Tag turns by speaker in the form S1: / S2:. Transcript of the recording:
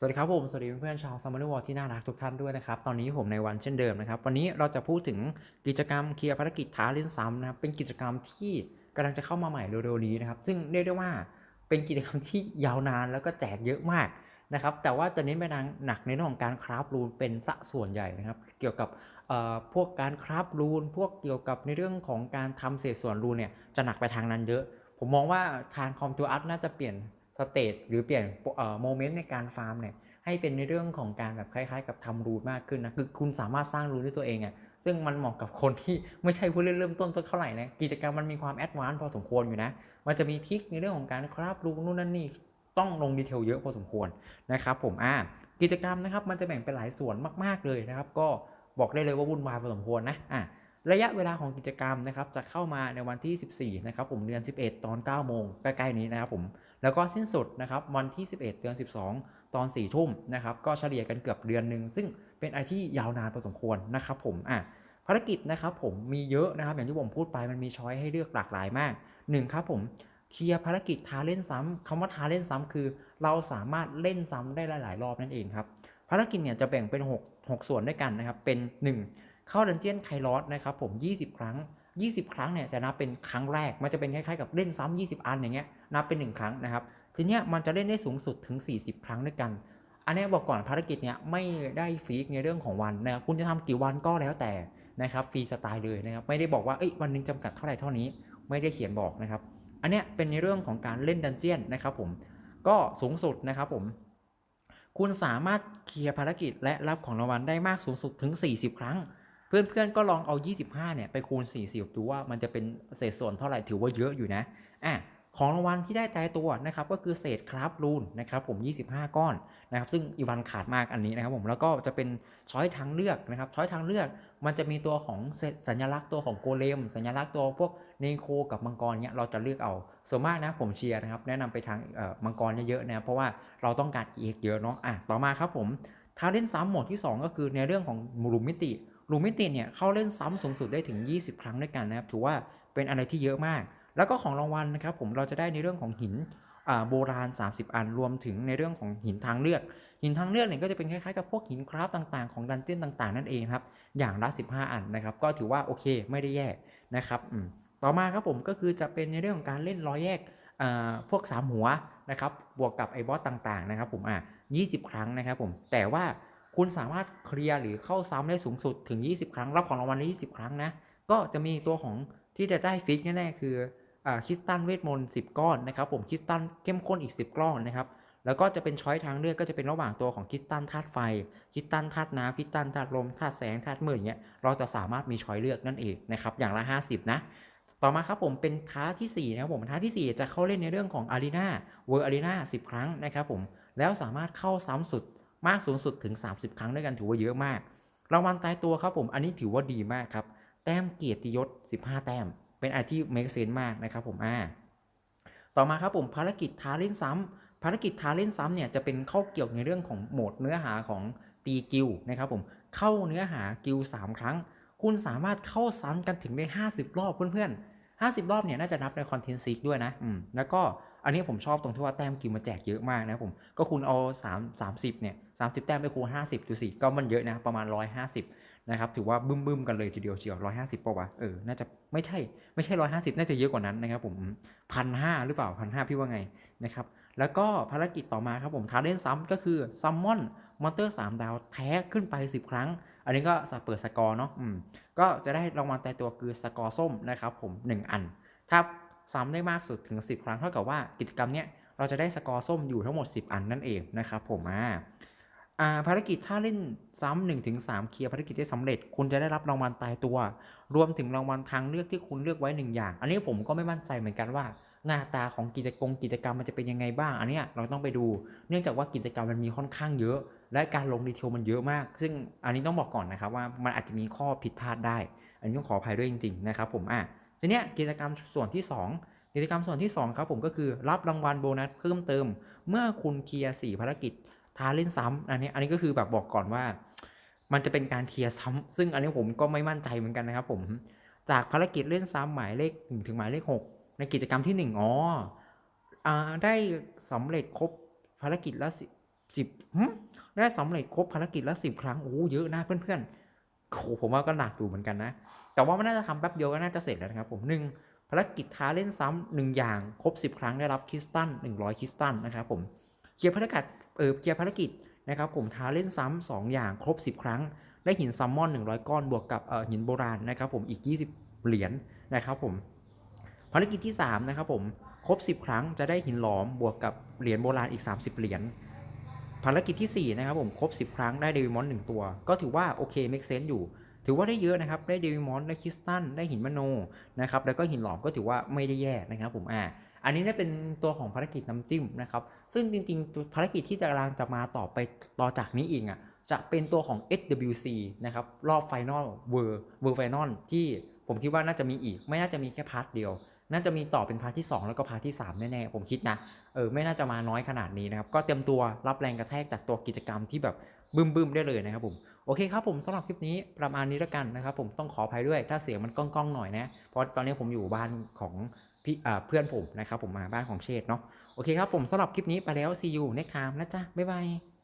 S1: สวัสดีครับผม สวัสดีเพื่อนๆชาว Summer War ที่น่ารักทุกท่านด้วยนะครับ ตอนนี้ผมในวันเช่นเดิมนะครับ วันนี้เราจะพูดถึงกิจกรรมเคลียร์ภารกิจท้าเล่นซ้ำนะครับ เป็นกิจกรรมที่กำลังจะเข้ามาใหม่เร็วๆนี้นะครับ ซึ่งเรียกได้ว่าเป็นกิจกรรมที่ยาวนานแล้วก็แจกเยอะมากนะครับ แต่ว่าจะเน้นไปทางหนักในเรื่องของการคราฟรูนเป็นสัส่วนใหญ่นะครับ เกี่ยวกับเอ่อพวกการคราฟรูน พวกเกี่ยวกับในเรื่องของการทำเศษส่วนรูนเนี่ย จะหนักไปทางนั้นเยอะ ผมมองว่าทางคอมทูอัพน่าจะเปลี่ยน สเตตหรือเปลี่ยนโมเมนต์ในการฟาร์มเนี่ยให้เป็นในเรื่องของการแบบคล้ายๆ กับทำรูทมากขึ้นนะคือคุณสามารถสร้างรูทด้วยตัวเองอะ่ะซึ่งมันเหมาะกับคนที่ไม่ใช่ผู้เล่นเริ่มต้นสักเท่าไหร่นะกิจกรรมมันมีความแอดวานซ์พอสมควรอยู่นะ มันจะมีทริคในเรื่องของการคราฟรูนู่นนั่นนี่ต้องลงดีเทลเยอะพอสมควรนะครับผมอ่ากิจกรรมนะครับมันจะแบ่งเป็นหลายส่วนมากๆเลยนะครับ ก็บอกได้เลยว่าวุ่นวายพอสมควรนะอ่าระยะเวลาของกิจกรรมนะครับจะเข้ามาในวันที่ 14นะครับผมเดือน 11 ตอน 9 โมงใกล้ๆนี้นะครับผม แล้วก็สิ้นสุดนะครับวันที่ 11 เดือน 12 ตอน4ี่ทุ่มนะครับก็เฉลี่ยกันเกือบเดือนหนึ่งซึ่งเป็นอะไรที่ยาวนานพอสมควรนะครับผมอะภารกิจนะครับผมมีเยอะนะครับอย่างที่ผมพูดไปมันมีช้อยให้เลือกหลากหลายมาก1ครับผมเคลียร์ภารกิจท้าเล่นซ้ำคำว่าท้าเล่นซ้ำคือ เราสามารถเล่นซ้ำได้หลาย ๆ รอบนั่นเองครับภารกิจเนี่ยจะแบ่งเป็น 6 6 ส่วนด้วยกันนะครับเป็น 1 เข้าดันเจียนไคลอสนะครับผม 20 ครั้ง 20 ครั้งเนี่ยจะนับเป็นครั้งแรก มันจะเป็นคล้ายๆกับเล่นซ้ำ20 อันอย่างเงี้ยนับเป็น 1 ครั้งนะครับ ทีเนี้ยมันจะเล่นได้สูงสุดถึง 40 ครั้งด้วยกัน อันนี้บอกก่อนภารกิจเนี้ยไม่ได้ฟีกในเรื่องของวันนะครับคุณจะทำกี่วันก็แล้วแต่นะครับฟรีสไตล์เลยนะครับไม่ได้บอกว่าเอ้ยวันหนึงจำกัดเท่าไหร่เท่านี้ ไม่ได้เขียนบอกนะครับ อันเนี้ยเป็นในเรื่องของการเล่นดันเจียนนะครับผมก็สูงสุดนะครับผมคุณสามารถเคลียร์ภารกิจและรับของรางวัลได้มากสูงสุดถึง 40 ครั้ง เพื่อนๆก็ลองเอา 25 เนี่ยไปคูณ 40 ดูว่ามันจะเป็นเศษส่วนเท่าไหร่ถือว่าเยอะอยู่นะอะของรางวัลที่ได้ตายตัวนะครับก็คือเศษคราฟรูนนะครับผม 25 ก้อนนะครับซึ่งอีวันขาดมากอันนี้นะครับผมแล้วก็จะเป็นช้อยทางเลือกนะครับช้อยทางเลือกมันจะมีตัวของสัญลักษณ์ตัวของโกเลม สัญลักษณ์ตัวพวกเนโคกับมังกรเนี่ยเราจะเลือกเอาส่วนมากนะผมเชียร์นะครับแนะนำไปทางมังกรเยอะๆนะเพราะว่าเราต้องการ EX เยอะเนาะอะต่อมาครับผมถ้าเล่นซ้ำหมดที่ 2 ก็คือในเรื่องของลูลมิติ ลูมิติเนี่ยเข้าเล่นซ้ำสูงสุดได้ถึง 20 ครั้งด้วยกันนะครับ ถือว่าเป็นอะไรที่เยอะมาก แล้วก็ของรางวัลนะครับผมเราจะได้ในเรื่องของหินโบราณ 30 อันรวมถึงในเรื่องของหินทางเลือก หินทางเลือกเนี่ยก็จะเป็นคล้ายๆกับพวกหินคราฟต่างๆของดันเจี้ยนต่างๆ นั่นเองครับ อย่างละ 15 อันนะครับ ก็ถือว่าโอเคไม่ได้แย่นะครับต่อมาครับผมก็คือจะเป็นในเรื่องของการเล่นร้อยแยกพวก 3 หัวนะครับบวกกับไอ้บอสต่างๆนะครับผมอะ20 ครั้งนะครับผมแต่ว่า คุณสามารถเคลียร์หรือเข้าซ้ำได้สูงสุดถึง 20 ครั้ง รับของรางวัลได้20 ครั้งนะ ก็จะมีตัวของที่จะได้ฟิกแน่ๆคือคริสตัลเวทมนต์10 ก้อนนะครับ ผมคริสตัลเข้มข้นอีก 10 ก้อนนะครับ แล้วก็จะเป็นช้อยทางเลือกก็จะเป็นระหว่างตัวของคริสตัลธาตุไฟคริสตัลธาตุน้ำคริสตัลธาตุลมธาตุแสงธาตุมืดอย่างเงี้ยเราจะสามารถมีช้อยเลือกนั่นเองนะครับอย่างละ 50 นะต่อมาครับผมเป็นท้าที่4นะครับผมท้าที่ 4 จะเข้าเล่นในเรื่องของอารีนาเวอร์อารีนา10 ครั้งนะครับผมแล้วสามารถเข้าซ้ำสุด มากสูงสุดถึง 30 ครั้งด้วยกันถือว่าเยอะมาก รางวัลตายตัวครับผม อันนี้ถือว่าดีมากครับ แต้มเกียรติยศ 15 แต้ม เป็นอะไรที่เมคเซนมากนะครับผมอ่าต่อมาครับผมภารกิจท้าเล่นซ้ำภารกิจท้าเล่นซ้ำเนี่ยจะเป็นเข้าเกี่ยวในเรื่องของโหมดเนื้อหาของตีกิลนะครับผมเข้าเนื้อหากิล3ครั้ง คุณสามารถเข้าซ้ำกันถึงได้ 50 รอบเพื่อนๆ50 รอบเนี่ยน่าจะนับในคอนเทนต์ซีกด้วยนะอืมแล้วก็อันนี้ผมชอบตรงที่ว่าแต้มกิลมาแจกเยอะมากนะผม ก็คุณเอา 3 30เนี่ย30 แต้มไปคูณ50 ดูสิ ก็มันเยอะนะ ประมาณ 150 นะครับ ถือว่าบึ้มๆกันเลยทีเดียวเชียว150ป่าวะ เออ น่าจะไม่ใช่ ไม่ใช่ 150 น่าจะเยอะกว่านั้นนะครับผมพันห้าหรือเปล่าพันห้าพี่ว่าไงนะครับ แล้วก็ภารกิจต่อมาครับผมท้าเล่นซ้ำก็คือซัมมอนมอนเตอร์3ดาวแท้ขึ้นไป 10 ครั้ง อันนี้ก็เปิดสกอร์เนาะ อืม ก็จะได้รางวัลแต่ตัวคือสกอร์ส้มนะครับผม 1 อัน ถ้า ซ้ำได้มากสุดถึง 10 ครั้งเท่ากับว่ากิจกรรมเนี้ยเราจะได้สกอร์ส้มอยู่ทั้งหมด 10 อันนั่นเองนะครับผมอ่าภารกิจถ้าเล่นซ้ำหนึ่งถึงสามเคลียร์ภารกิจได้สำเร็จ คุณจะได้รับรางวัลตายตัว รวมถึงรางวัลทางเลือกที่คุณเลือกไว้หนึ่งอย่าง อันนี้ผมก็ไม่มั่นใจเหมือนกันว่า หน้าตาของกิจกรรมกิจกรรมมันจะเป็นยังไงบ้าง อันนี้เราต้องไปดู เนื่องจากว่ากิจกรรมมันมีค่อนข้างเยอะ และการลงดีเทลมันเยอะมาก ซึ่งอันนี้ต้องบอกก่อนนะครับว่ามันอาจจะมีข้อผิดพลาดได้ อันนี้ต้องขออภัยด้วยจริง ๆ นะครับผมอะ ทีเนี้ยกิจกรรมส่วนที่ 2 กิจกรรมส่วนที่ 2 ครับผมก็คือรับรางวัลโบนัสเพิ่มเติม เมื่อคุณเคลียร์4ภารกิจท้าเล่นซ้ำอันนี้อันนี้ก็คือแบบบอกก่อนว่า มันจะเป็นการเคลียร์ซ้ำซึ่งอันนี้ผมก็ไม่มั่นใจเหมือนกันนะครับผมจากภารกิจเล่นซ้ำหมายเลข1ถึงหมายเลข 6 ในกิจกรรมที่ 1อ๋ออได้สำเร็จครบภารกิจละสิบได้สำเร็จครบภารกิจละสิบครั้งโอ้เยอะนะเพื่อนๆ โหผมว่าก็หนักอยู่เหมือนกันนะ แต่ว่ามันน่าจะทำแป๊บเดียวก็น่าจะเสร็จแล้วนะครับผมหนึ่งภารกิจท้าเล่นซ้ำหนึ่งอย่างครบ 10 ครั้งได้รับคริสตัล100 คริสตัลนะครับผมเคลียร์ภารกิจเออเคลียร์ภารกิจนะครับผมท้าเล่นซ้ำสองอย่างครบ 10 ครั้ง ได้หินซัมมอน 100 ก้อนบวกกับเออหินโบราณนะครับผมอีก 20 เหรียญนะครับผมภารกิจที่3นะครับผมครบ 10 ครั้งจะได้หินหลอมบวกกับเหรียญโบราณอีก 30 เหรียญ ภารกิจทีสี่ 4 นะครับผมครบ 10 ครั้งได้เดวิมอนหนึ่งตัว ก็ถือว่าโอเคเมคเซนต์อยู่ ถือว่าได้เยอะนะครับ ได้เดวิมอนได้คริสตัลได้หินมโนนะครับแล้วก็หินหลอมก็ถือว่าไม่ได้แย่นะครับผมอ่าอันนี้เนี่ยเป็นตัวของภารกิจน้ำจิ้มนะครับ ซึ่งจริงๆ ภารกิจที่จะกำลังจะมาต่อไปต่อจากนี้อีกอะจะเป็นตัวของ SWC นะครับรอบไฟนอลเวอร์เวอร์ไฟนอลที่ผมคิดว่าน่าจะมีอีก ไม่น่าจะมีแค่พาร์ทเดียว น่าจะมีต่อเป็นพาร์ทที่ 2 แล้วก็พาร์ทที่ 3 แน่ๆ ผมคิดนะ เออ ไม่น่าจะมาน้อยขนาดนี้นะครับ ก็เตรียมตัวรับแรงกระแทกจากตัวกิจกรรมที่แบบบึ้มๆได้เลยนะครับผม โอเคครับผมสำหรับคลิปนี้ประมาณนี้แล้วกันนะครับผมต้องขออภัยด้วยถ้าเสียงมันก้องๆหน่อยนะ เพราะตอนนี้ผมอยู่บ้านของพี่เพื่อนผมนะครับผมมาบ้านของเชษฐ์เนาะ โอเคครับผมสำหรับคลิปนี้ไปแล้ว see you next time นะจ๊ะบ๊ายบาย